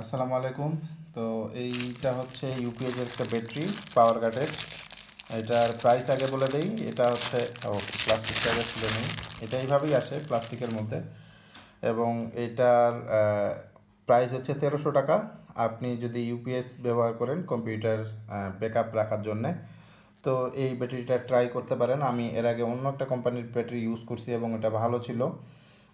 আসসালামু আলাইকুম। তো এইটা হচ্ছে ইউপিএস একটা ব্যাটারি, পাওয়ার কাটের। এটার প্রাইস আগে বলে দেই, এটা হচ্ছে প্লাস্টিকটা আগে নিই। এটা এইভাবেই আসে প্লাস্টিকের মধ্যে। এবং এটার প্রাইস হচ্ছে তেরোশো টাকা। আপনি যদি ইউপিএস ব্যবহার করেন কম্পিউটার ব্যাকআপ রাখার জন্যে, তো এই ব্যাটারিটা ট্রাই করতে পারেন। আমি এর আগে অন্য একটা কোম্পানির ব্যাটারি ইউজ করছি এবং এটা ভালো ছিল।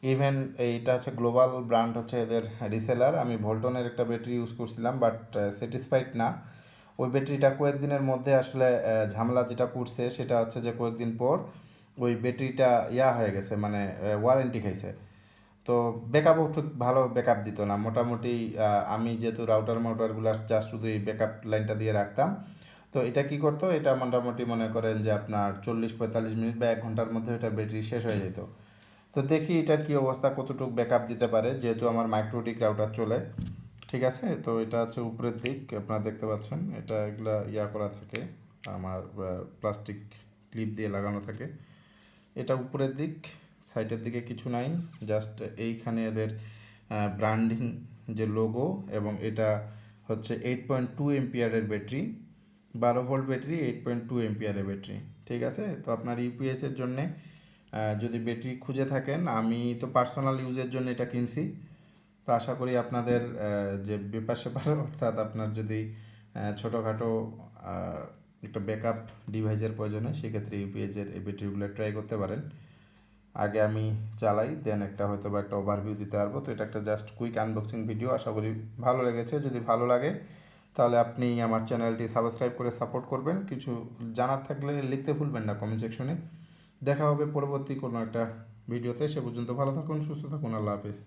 ইভেন এইটা হচ্ছে গ্লোবাল ব্র্যান্ড হচ্ছে এদের রিসেলার আমি ভোল্টনের একটা ব্যাটারি ইউজ করছিলাম বাট স্যাটিসফাইড না। ওই ব্যাটারিটা কয়েকদিনের মধ্যে আসলে ঝামেলা যেটা করছে, সেটা হচ্ছে যে কয়েকদিন পর ওই ব্যাটারিটা ইয়া হয়ে গেছে মানে ওয়ারেন্টি খাইছে। তো ব্যাকআপও ঠিক ভালো ব্যাকআপ দিত না। মোটামুটি আমি যেহেতু রাউটার মাউটারগুলো জাস্ট শুধু এই ব্যাকআপ লাইনটা দিয়ে রাখতাম, তো এটা কি করতো? এটা মোটামুটি মনে করেন যে আপনার চল্লিশ পঁয়তাল্লিশ মিনিট বা এক ঘণ্টার মধ্যে এটা ব্যাটারি শেষ হয়ে যেত। তো দেখি এটার কি অবস্থা, কতটুকু ব্যাকআপ দিতে পারে, যেহেতু আমার মাইক্রোটিক রাউটার চলে। ঠিক আছে? তো এটা হচ্ছে উপরের দিক, আপনারা দেখতে পাচ্ছেন, এটা এগুলা ইয়া করা থাকে, আমার প্লাস্টিক ক্লিপ দিয়ে লাগানো থাকে। এটা উপরের দিক সাইডের দিকে কিছু নাই জাস্ট এইখানে এদের ব্র্যান্ডিং যে লোগো এবং এটা হচ্ছে এইট পয়েন্ট টু এমপিয়ারের ব্যাটারি বারো volt battery eight point two এমপিয়ারের battery ঠিক আছে? তো আপনার ইউপিএসের জন্যে যদি ব্যাটারি খুঁজে থাকেন, আমি তো পার্সোনাল ইউজের জন্য এটা কিনছি। তো আশা করি আপনাদের যে ব্যাপার স্যাপার অর্থাৎ আপনার যদি ছোটোখাটো একটা ব্যাকআপ ডিভাইসের প্রয়োজন হয়, সেক্ষেত্রে ইউপিএসের এই ব্যাটারিগুলো ট্রাই করতে পারেন। আগে আমি চালাই দেন একটা হয়তো বা একটা ওভারভিউ দিতে পারব। তো এটা একটা জাস্ট কুইক আনবক্সিং ভিডিও আশা করি ভালো লেগেছে। যদি ভালো লাগে, তাহলে আপনি আমার চ্যানেলটি সাবস্ক্রাইব করে সাপোর্ট করবেন। কিছু জানার থাকলে লিখতে ভুলবেন না কমেন্ট সেকশনে দেখা হবে পরবর্তী কোনো একটা ভিডিওতে। সে পর্যন্ত ভালো থাকুন সুস্থ থাকুন আল্লাহ হাফিজ।